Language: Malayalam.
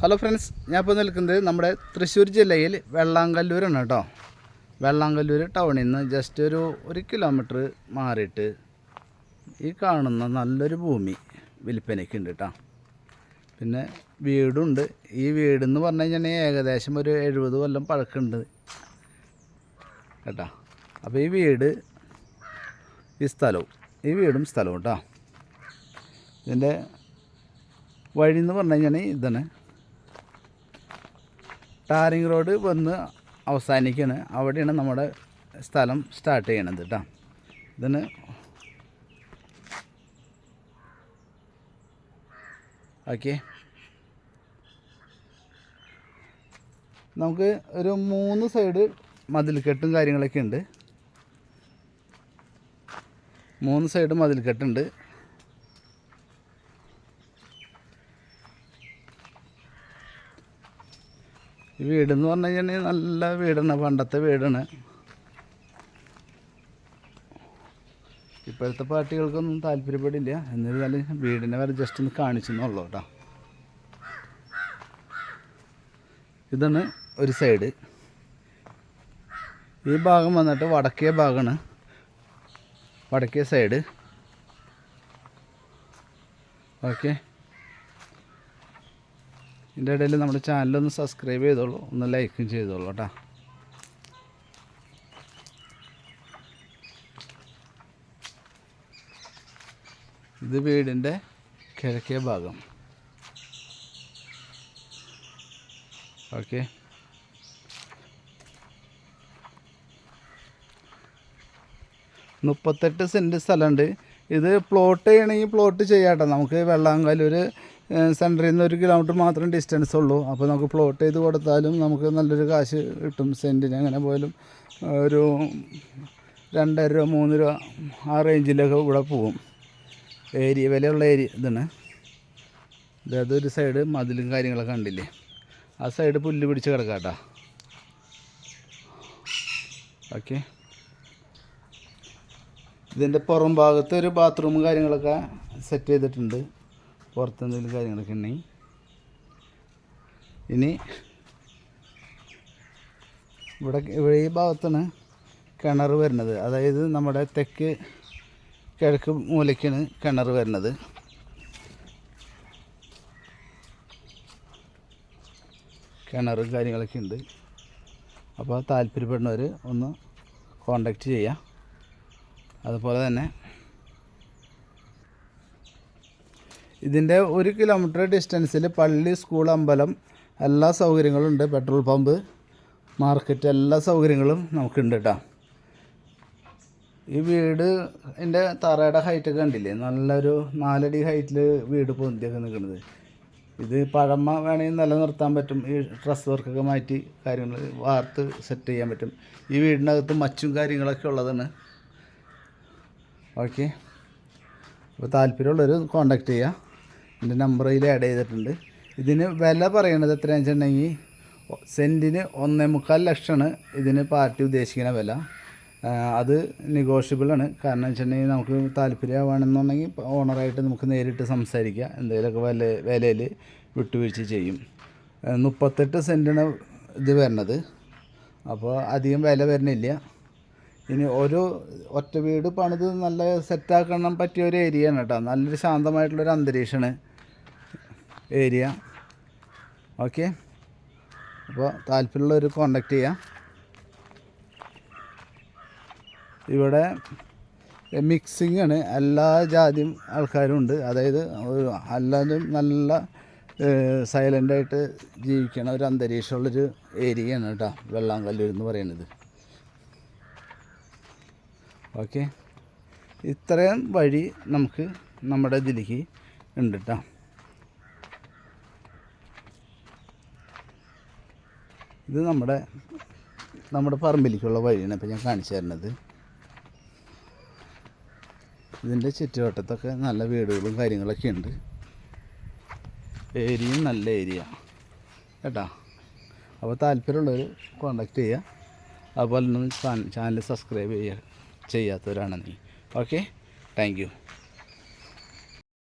ഹലോ ഫ്രണ്ട്സ് ഞാൻ ഇപ്പോൾ നിൽക്കുന്നത് നമ്മുടെ തൃശ്ശൂർ ജില്ലയിൽ വെള്ളാങ്കല്ലൂരാണ് കേട്ടോ. വെള്ളാങ്കല്ലൂർ ടൗണിൽ നിന്ന് ജസ്റ്റ് ഒരു ഒരു കിലോമീറ്റർ മാറിയിട്ട് ഈ കാണുന്ന നല്ലൊരു ഭൂമി വിൽപ്പനയ്ക്ക് ഉണ്ട് കേട്ടോ. പിന്നെ വീടുണ്ട്. ഈ വീടെന്ന് പറഞ്ഞു കഴിഞ്ഞാൽ ഏകദേശം ഒരു എഴുപത് കൊല്ലം പഴക്കമുണ്ട് കേട്ടോ. അപ്പോൾ ഈ വീട് ഈ സ്ഥലവും ഈ വീടും സ്ഥലവും കേട്ടോ. ഇതിന്റെ വഴി എന്ന് പറഞ്ഞു കഴിഞ്ഞാൽ ഇതാണ്. ടാറിങ് റോഡ് വന്ന് അവസാനിക്കുകയാണ് അവിടെയാണ് നമ്മുടെ സ്ഥലം സ്റ്റാർട്ട് ചെയ്യണത് കേട്ടോ ഇതിന് ഓക്കെ. നമുക്ക് ഒരു മൂന്ന് സൈഡ് മതിൽക്കെട്ടും കാര്യങ്ങളൊക്കെ ഉണ്ട്. മൂന്ന് സൈഡ് മതിൽക്കെട്ടുണ്ട്. ഈ വീടെന്ന് പറഞ്ഞു കഴിഞ്ഞാൽ നല്ല വീടാണ് പണ്ടത്തെ വീടാണ്. ഇപ്പോഴത്തെ പാർട്ടികൾക്കൊന്നും താല്പര്യപ്പെടില്ല. എന്നിരുന്നാലും വീടിനെ വരെ ജസ്റ്റ് ഒന്ന് കാണിച്ചെന്നുള്ളൂ കേട്ടോ. ഇതാണ് ഒരു സൈഡ് ഈ ഭാഗം വന്നിട്ട് വടക്കേ ഭാഗമാണ്. വടക്കേ സൈഡ് ഓക്കെ ഇതിന്റെ ഇടയിൽ നമ്മുടെ ചാനലൊന്ന് സബ്സ്ക്രൈബ് ചെയ്തോളൂ ഒന്ന് ലൈക്കും ചെയ്തോളൂ കേട്ടോ. ഇത് വീടിന്റെ കിഴക്കേ ഭാഗം. ഓക്കെ. മുപ്പത്തെട്ട് സെന്റ് സ്ഥലമുണ്ട്. ഇത് പ്ലോട്ട് ചെയ്യണമെങ്കിൽ പ്ലോട്ട് ചെയ്യാട്ടോ നമുക്ക് വെള്ളാങ്കല്ലൂർ സെന്ററിൽ നിന്ന് ഒരു കിലോമീറ്റർ മാത്രം ഡിസ്റ്റൻസ് ഉള്ളൂ. അപ്പോൾ നമുക്ക് പ്ലോട്ട് ചെയ്ത് കൊടുത്താലും നമുക്ക് നല്ലൊരു കാശ് കിട്ടും സെന്റിന്. അങ്ങനെ പോയാലും ഒരു രണ്ടര രൂപ മൂന്ന് രൂപ ആ റേഞ്ചിലൊക്കെ ഇവിടെ പോകും. ഏരിയ വിലയുള്ള ഏരിയ ഇതാണ്. അതായത് ഒരു സൈഡ് മതിലും കാര്യങ്ങളൊക്കെ കണ്ടില്ലേ? ആ സൈഡ് പുല്ല് പിടിച്ച് കിടക്കാട്ടാ ഓക്കെ. ഇതിന്റെ പുറം ഭാഗത്ത് ഒരു ബാത്റൂമും കാര്യങ്ങളൊക്കെ സെറ്റ് ചെയ്തിട്ടുണ്ട്. പുറത്ത് എന്തെങ്കിലും കാര്യങ്ങളൊക്കെ ഉണ്ടെങ്കിൽ ഇനി ഇവിടെ ഇവിടെ ഈ ഭാഗത്താണ് കിണർ വരുന്നത്. അതായത് നമ്മുടെ തെക്ക് കിഴക്ക് മൂലയ്ക്കാണ് കിണർ വരുന്നത്. കിണറും കാര്യങ്ങളൊക്കെ ഉണ്ട്. അപ്പോൾ താല്പര്യപ്പെടുന്നവർ ഒന്ന് കോണ്ടാക്റ്റ് ചെയ്യാം അതുപോലെ തന്നെ ഇതിന്റെ ഒരു കിലോമീറ്റർ ഡിസ്റ്റൻസിൽ പള്ളി സ്കൂൾ അമ്പലം എല്ലാ സൗകര്യങ്ങളും ഉണ്ട് പെട്രോൾ പമ്പ് മാർക്കറ്റ് എല്ലാ സൗകര്യങ്ങളും നമുക്കുണ്ട് കേട്ടോ ഈ വീട് എന്റെ തറയുടെ ഹൈറ്റൊക്കെ കണ്ടില്ലേ? നല്ലൊരു നാലടി ഹൈറ്റിൽ വീട് പൊന്തിയൊക്കെ നിൽക്കുന്നത്. ഇത് പഴമ വേണമെങ്കിൽ നിലനിർത്താൻ പറ്റും. ഈ ഡ്രസ് വർക്കൊക്കെ മാറ്റി കാര്യങ്ങൾ വാർത്ത് സെറ്റ് ചെയ്യാൻ പറ്റും. ഈ വീടിനകത്ത് മച്ചും കാര്യങ്ങളൊക്കെ ഉള്ളതാണ്. ഓക്കെ. അപ്പോൾ താല്പര്യമുള്ളവർ കോണ്ടാക്ട് ചെയ്യുക എന്റെ നമ്പറിൽ ആഡ് ചെയ്തിട്ടുണ്ട്. ഇതിന് വില പറയണത് എത്രയാണെന്ന് വെച്ചിട്ടുണ്ടെങ്കിൽ സെന്റിന് ഒന്നേ മുക്കാൽ ലക്ഷമാണ് ഇതിന് പാർട്ടി ഉദ്ദേശിക്കുന്ന വില. അത് നെഗോഷ്യബിളാണ് കാരണം വെച്ചിട്ടുണ്ടെങ്കിൽ നമുക്ക് താല്പര്യമാണെന്നുണ്ടെങ്കിൽ ഓണറായിട്ട് നമുക്ക് നേരിട്ട് സംസാരിക്കുക എന്തെങ്കിലുമൊക്കെ വില വിലയിൽ വിട്ടുവീഴ്ച ചെയ്യും. മുപ്പത്തെട്ട് സെന്റാണ് ഇത് വരണത്. അപ്പോൾ അധികം വില വരുന്നില്ല. ഇനി ഒരു ഒറ്റ വീട് പണിത് നല്ല സെറ്റാക്കണം പറ്റിയ ഒരു ഏരിയ ആണ് കേട്ടോ. നല്ലൊരു ശാന്തമായിട്ടുള്ളൊരു അന്തരീക്ഷമാണ്. ഏരിയ. ഓക്കെ. അപ്പോൾ താല്പര്യമുള്ളവർ കോണ്ടാക്ട് ചെയ്യാം. ഇവിടെ മിക്സിംഗ് ആണ്. എല്ലാ ജാതിയും ആൾക്കാരും ഉണ്ട് അതായത് എല്ലാവരും നല്ല സൈലന്റായിട്ട് ജീവിക്കണ ഒരു അന്തരീക്ഷമുള്ളൊരു ഏരിയയാണ് കേട്ടോ വെള്ളാങ്കല്ലൂർ എന്ന് പറയുന്നത്. ഓക്കെ. ഇത്രയും വഴി നമുക്ക് നമ്മുടെ ഇതിലേക്ക് ഉണ്ട് കേട്ടോ. ഇത് നമ്മുടെ നമ്മുടെ പറമ്പിലേക്കുള്ള വഴിയാണ് ഇപ്പം ഞാൻ കാണിച്ചു തരുന്നത്. ഇതിന്റെ ചുറ്റുവട്ടത്തൊക്കെ നല്ല വീടുകളും കാര്യങ്ങളൊക്കെ ഉണ്ട്. ഏരിയയും നല്ല ഏരിയ കേട്ടോ? അപ്പോൾ താല്പര്യമുള്ളവർ കോണ്ടാക്ട് ചെയ്യുക അതുപോലെ തന്നെ ചാനൽ സബ്സ്ക്രൈബ് ചെയ്യുക ചെയ്യാത്തവരാണെന്നെങ്കിൽ ഓക്കെ താങ്ക്